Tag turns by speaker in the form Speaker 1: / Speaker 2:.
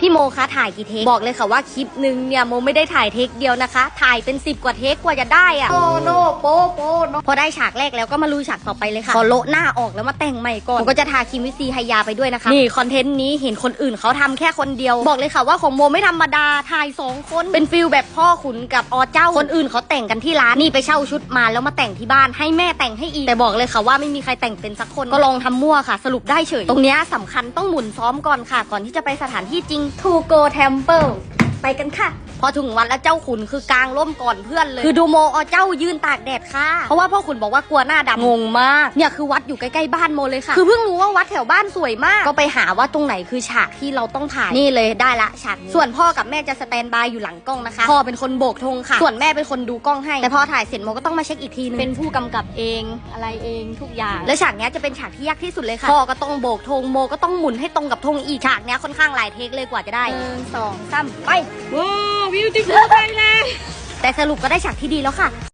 Speaker 1: พี่โมคะถ่ายกี่เทคบอกเลยค่ะว่าคลิปหนึ่งเนี่ยโมไม่ได้ถ่ายเทคเดียวนะคะ ถ่ายเป็น 10 กว่าเทคกว่าจะได้อะโนโนโปโปโนพอได้ฉากแรกแล้วก็มาลุยฉากต่อไปเลยค่ะขอโละหน้าออกแล้วมาแต่งใหม่ก่อนผมก็จะทาครีมวิซีไฮยาไปด้วยนะคะนี่คอนเทนต์นี้เห็นคนอื่นเขาทำแค่คนเดียว บอกเลยค่ะว่าของโมไม่ธรรมดาถ่ายสองคนเป็นฟิลแบบพ่อขุนกับอเจ้าคนอื่นเขาแต่งกันที่ร้านนี่ไปเช่าชุดมาแล้วมาแต่งที่บ้านให้แม่แต่งให้อีกแต่บอกเลยค่ะว่าไม่มีใครแต่งเป็นสักคนก็ลองทำมั่วค่ะ สรุปได้เฉย ตรงเนี้ยสำคัญต้องหมุนซ้อมก่อนค่ะ ก่อนที่จะไปสถานที่จริง To go temple ไปกันค่ะ พอถึงวันแล้วเจ้าขุนคือกลางร่มก่อนเพื่อนเลย คือดูโมเอาเจ้ายืนตากแดดค่ะ เพราะว่าพ่อขุนบอกว่ากลัวหน้าดำงงมากเนี่ยคือวัดอยู่ใกล้ๆบ้านโมเลยค่ะ คือเพิ่งรู้ว่าวัดแถวบ้านสวยมาก ก็ไปหาว่าตรงไหนคือฉากที่เราต้องถ่ายนี่เลยได้ละฉากนี้ส่วนพ่อกับแม่จะสแตนบายอยู่หลังกล้องนะคะพ่อเป็นคนโบกธงค่ะ ส่วนแม่เป็นคนดูกล้องให้ แต่พอถ่ายเสร็จโมก็ต้องมาเช็คอีกทีนึงเป็นผู้กำกับเองอะไรเองทุกอย่าง และฉากเนี้ยจะเป็นฉากที่ยากที่สุดเลยค่ะพ่อก็ต้องโบกธงโมก็ต้องหมุนให้ตรงกับธงอีกฉากเนี้ยค่อนข้างหลายเทคเลยกว่าจะได้หนึ่งสองสามไป
Speaker 2: ว้าว beautiful Thailand
Speaker 1: แต่สรุปก็ได้ฉากที่ดีแล้วค่ะ